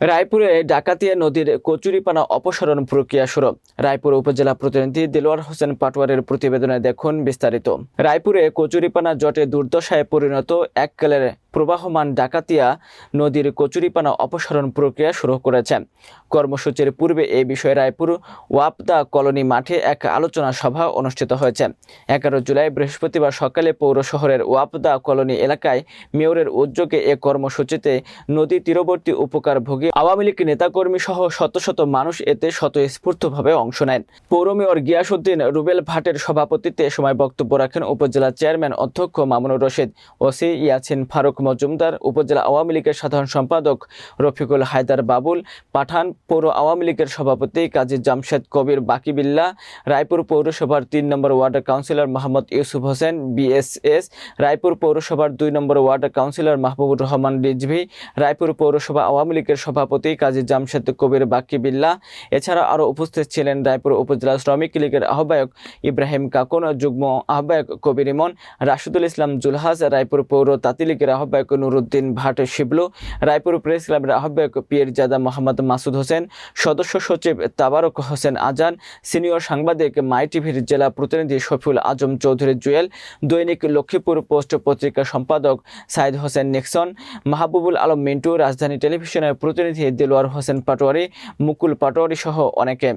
রায়পুরে ডাকাতিয়া নদীর কচুরিপানা অপসারণ প্রক্রিয়া শুরু। রায়পুর উপজেলা প্রতিনিধি দেলোয়ার হোসেন পাটোয়ারের প্রতিবেদনে দেখুন বিস্তারিত। রায়পুরে কচুরিপানা জটে দুর্দশায় পরিণত এককালের প্রবাহমান ডাকাতিয়া নদীর কচুরিপানা অপসারণ প্রক্রিয়া শুরু করেছে। কর্মসূচির পূর্বে এই বিষয়ে রায়পুর ওয়াপদা কলোনি মাঠে এক আলোচনা সভা অনুষ্ঠিত হয়েছে। এগারো জুলাই বৃহস্পতিবার সকালে পৌর শহরের ওয়াপদা কলোনি এলাকায় মেয়রের উদ্যোগে এ কর্মসূচিতে নদী তীরবর্তী উপকারভোগী আওয়ামী লীগ নেতাকর্মী সহ শত শত মানুষ এতে স্বতঃস্ফূর্তভাবে অংশ নেন। পৌর মেয়র গিয়াসুদ্দিন রুবেল ভাটের সভাপতিত্বে এ সময় বক্তব্য রাখেন উপজেলা চেয়ারম্যান অধ্যক্ষ মামুনুর রশিদ ওসি ইয়াছিন ফারুক মজুমদার উপজেলা আওয়ামী লীগের সাধারণ সম্পাদক রফিকুল হায়দার বাবুল, পাঠান পৌর আওয়ামী লীগের সভাপতি কাজী জামশেদ কবির বাকিবিল্লা, রায়পুর পৌরসভার তিন নম্বর ward councillor Mohammad Yusuf Hossain, BSS, Raipur পৌরসভার দুই নম্বর ওয়ার্ড কাউন্সিলর মাহবুবুর রহমান রিজভি, রায়পুর পৌরসভা আওয়ামী লীগের সভাপতি কাজী জামশেদ কবির বাকিবিল্লা। এছাড়া আরও উপস্থিত ছিলেন রায়পুর উপজেলা শ্রমিক লীগের আহ্বায়ক ইব্রাহিম কাকুন, যুগ্ম আহ্বায়ক কবির ইমন, রাশিদুল ইসলাম জুলহাস রায়পুর পৌর তাঁতি লীগের আহ্বায়ক নুরুদ্দিন ভাট শিবলু, রায়পুর প্রেস ক্লাবের আহ্বায়ক পীরজাদা মোহাম্মদ মাসুদ হোসেন, সদস্য সচিব তাবারক হোসেন আজান, সিনিয়র সাংবাদিক মাই টিভির জেলা প্রতিনিধি শফিউল আজম চৌধুরী জুয়েল, দৈনিক লক্ষ্মীপুর পোস্ট পত্রিকা সম্পাদক সাইদ হোসেন নিক্সন, মাহবুবুল আলম মিন্টু, রাজধানী টেলিভিশনের প্রতিনিধি দিলওয়ার হোসেন পাটোয়ারি, মুকুল পাটোয়ারি সহ অনেকে।